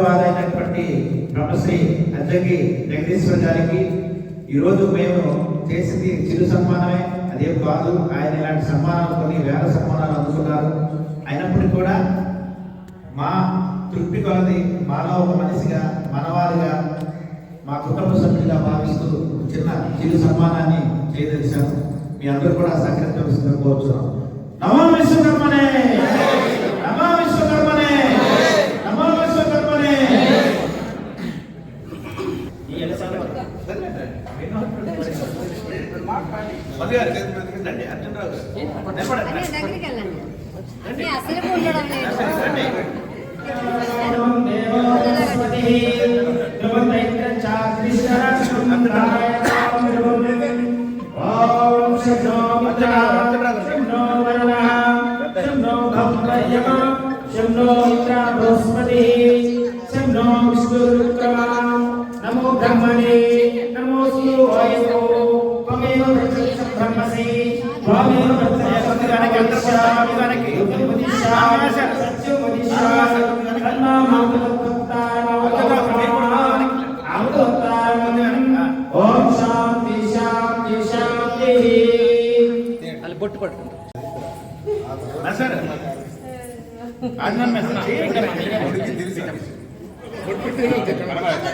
వారైనటువంటి బ్రహ్మశ్రీ అద్దంకి జగదీశ్వర్ గారికి. ఈరోజు మేము చేసింది చిరు సన్మానమే. అదే కాదు ఆయన ఇలాంటి సన్మానాలు కొన్ని వేల సన్మానాలు అందుకున్నారు. అయినప్పటికీ కూడా మా తృప్తి కొలది మానవ ఒక మనిషిగా మనవారిగా మా కుటుంబ సభ్యులుగా భావిస్తూ చిన్న చిరు సన్మానాన్ని చేయదలిచాము మీ అందరూ కూడా సహకరించవలసిందిగా కోరుతున్నాం నమో విశ్వకర్మనే నమో విశ్వకర్మనే నమో విశ్వకర్మనే ఈ ఎలసాల మధు గారు రండి అర్జునరావు గారు నిలబడండి. అదే దగ్గరికి వెళ్ళండి అన్నీ అసలు ఉండడం లేదు నమో బ్రహ్మణే నమో వాయో త్వమేవ బ్రహ్మసి త్వమేవ వెనక్కి. ఓం శాంతి శాంతి శాంతి ಅಲ್ಲಿ ಬೊಟ್ಟು ಪಡ್ಕೊಂಡು సార్ అన్నం క్లాసెస్ చేయండి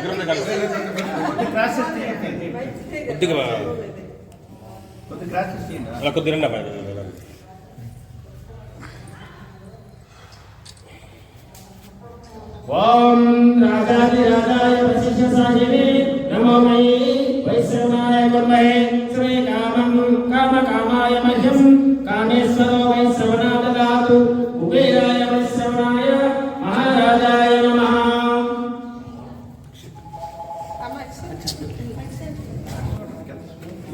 కొద్దిగా కొద్ది క్లాసెస్ చేయండి అలా కొద్దిగా రండి. ఓం రాజాది రాజాయ వశిష్ఠ సాయినే నమో మయి వైశ్రవణాయ కుర్మహే శ్రీ కామం కామ కామాయ మహ్యం కామేశ్వరో వైశ్రవణా దదాతు కుబేరాయ వైశ్రవణాయ మహారాజాయ నమః.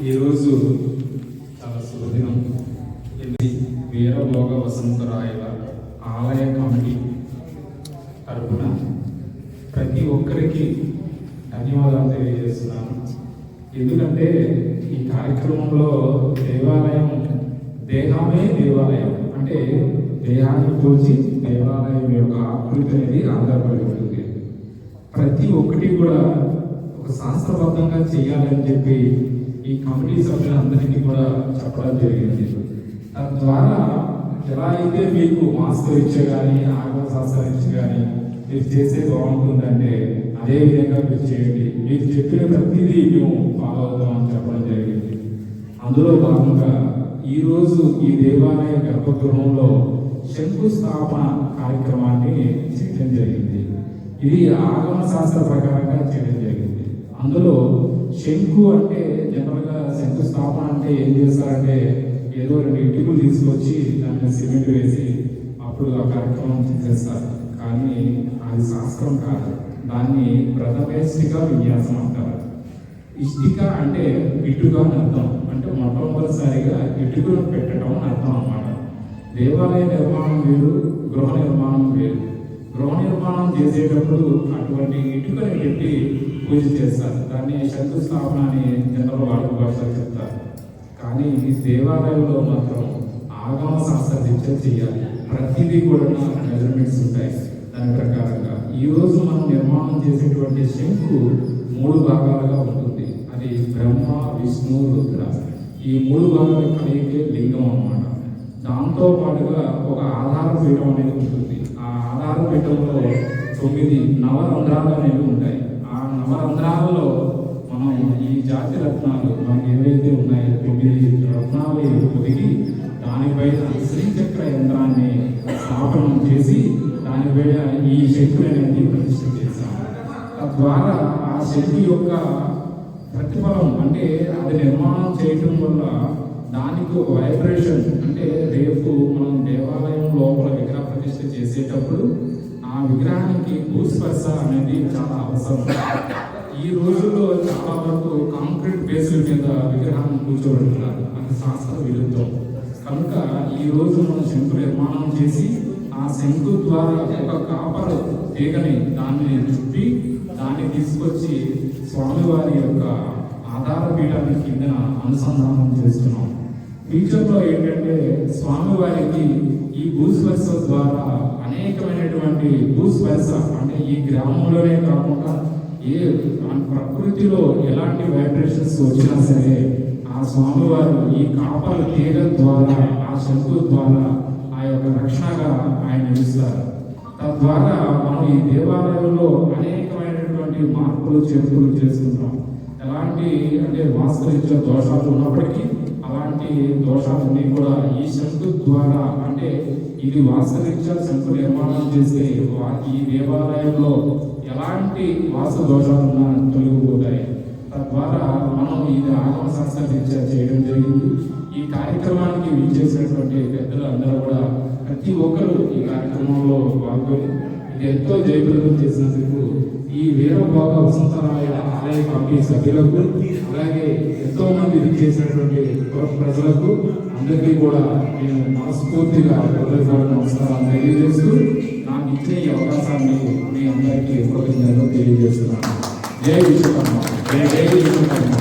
ఈరోజు చాలా శుభదినం ఇది వీరభోగ రాయల ఆలయ కమిటీ తరఫున ప్రతి ఒక్కరికి ధన్యవాదాలు తెలియజేస్తున్నాను. ఎందుకంటే ఈ కార్యక్రమంలో దేవాలయం దేహమే దేవాలయం. అంటే దేహాన్ని తోచి దేవాలయం యొక్క ఆకృతి అనేది ఆధారపడి ఉంటుంది ప్రతి ఒక్కటి కూడా ఒక శాస్త్రబద్ధంగా చేయాలని చెప్పి ఈ కమిటీ సభ్యులందరికీ కూడా చెప్పడం జరిగింది. తద్వారా ఎలా అయితే మీకు మాస్క్ ఇచ్చే కానీ ఆగమ శాస్త్రం ఇచ్చి కానీ మీరు చేసే బాగుంటుందంటే అదే విధంగా మీరు చేయండి. మీరు చెప్పిన ప్రతిదీ మేము ఫాలో అవుతామని చెప్పడం జరిగింది. అందులో భాగంగా ఈరోజు ఈ దేవాలయ గర్భగృహంలో శంకుస్థాపన కార్యక్రమాన్ని చేయడం జరిగింది. ఇది ఆగమ శాస్త్ర ప్రకారంగా చేయడం జరిగింది. అందులో శంకు అంటే జనరల్గా శంకుస్థాపన అంటే ఏం చేస్తారంటే ఏదో రెండు ఇటుకలు తీసుకొచ్చి దాన్ని సిమెంట్ వేసి అప్పుడు ఆ కార్యక్రమం చేస్తారు. కానీ అది శాస్త్రం కాదు. దాన్ని ప్రథమేష్టిగా విన్యాసం అంటారు. ఇష్టిక అంటే ఇటుక అని అర్థం. అంటే మొట్టమొదటిసారిగా ఇటుకను పెట్టడం అని అర్థం అన్నమాట. దేవాలయ నిర్మాణం వేరు గృహ నిర్మాణం వేరు. గృహ నిర్మాణం చేసేటప్పుడు అటువంటి ఇటుకని పెట్టి పూజ చేస్తారు. దాన్ని శంకుస్థాపన అని జనరల్ వాడుక భాషలో చెప్తారు. కానీ ఈ దేవాలయంలో మాత్రం ఆగమ సంస్థ దీక్ష చేయాలి ప్రతిదీ కూడా మెజర్మెంట్స్ ఉంటాయి. దాని ప్రకారంగా ఈ రోజు మనం నిర్మాణం చేసేటువంటి శంకు మూడు భాగాలుగా ఉంటుంది. అది బ్రహ్మ విష్ణు రుద్ర. ఈ మూడు భాగాలు కలిగే లింగం అన్నమాట. దాంతో పాటుగా ఒక ఆధార పీఠం అనేది ఉంటుంది. ఆ ఆధార పీఠంలో తొమ్మిది నవరంధ్రాలు అనేవి ఉంటాయి. ఆ నవరంధ్రాలలో మనం ఈ జాతి రత్నాలు మనకి ఏవైతే ఉన్నాయో తొమ్మిది రత్నాలు పొదిగి దానిపైన శ్రీచక్ర యంత్రాన్ని స్థాపనం చేసి దానిపైన ఈ శక్తి అనేది ప్రతిష్ట చేశాం తద్వారా ఆ శక్తి యొక్క ప్రతిఫలం అంటే అది నిర్మాణం చేయటం వల్ల దానికి వైబ్రేషన్ అంటే రేపు మనం దేవాలయం లోపల విగ్రహ ప్రతిష్ఠ చేసేటప్పుడు ఆ విగ్రహానికి భూస్పర్శ అనేది చాలా అవసరం. ఈ రోజుల్లో చాలా వరకు కాంక్రీట్ బేసుల మీద విగ్రహం కూర్చోబెడుతున్నారు. మన శాస్త్ర విరుద్ధం కనుక ఈ రోజు మనం శంకు నిర్మాణం చేసి ఆ శంకు ద్వారా ఒక కాపర్ తీగని దాన్ని చుట్టి దాన్ని తీసుకొచ్చి స్వామివారి యొక్క ఆధార పీఠాన్ని కింద అనుసంధానం చేస్తున్నాం. ఫ్యూచర్లో ఏంటంటే స్వామివారికి ఈ భూస్పర్శ ద్వారా అనేకమైనటువంటి భూస్పర్శ అంటే ఈ గ్రామంలోనే కాకుండా ఏ ప్రకృతిలో ఎలాంటి వైబ్రేషన్స్ వచ్చినా సరే ఆ స్వామివారు ఈ కాపల తీగ ద్వారా ఆ శంకు ద్వారా ఆ యొక్క రక్షణగా ఆయన ఇస్తారు తద్వారా మనం ఈ దేవాలయంలో అనేకమైనటువంటి మార్పులు చేర్పులు చేస్తున్నాం ఎలాంటి అంటే వాస్తవిక దోషాలు ఉన్నప్పటికీ అలాంటి దోషాలన్నీ కూడా ఈ శంకు ద్వారా అంటే ఇది వాస్తవిక శంకు నిర్మాణం చేస్తే ఈ దేవాలయంలో ఎలాంటి వాస్తు దోషాలు తొలగిపోతాయి. తద్వారా మనం ఇది ఆగమ శాస్త్ర చేయడం జరిగింది. ఈ కార్యక్రమానికి విచ్చేసినటువంటి ఎంతో జయప్రదం చేసినందుకు ఈ వీరభోగ వసంతరాయ ఆలయ కమిటీ సభ్యులకు అలాగే ఎంతో మంది చేసినటువంటి ప్రజలకు అందరికీ కూడా నేను మనస్ఫూర్తిగా హృదయపూర్వక నమస్కారాలు తెలియజేస్తూ నాకు ఇచ్చే ఈ అవకాశాన్ని మీ అందరికీ కృతజ్ఞతలు తెలియజేస్తున్నాను. జై విశ్వకర్మ జై విశ్వకర్మ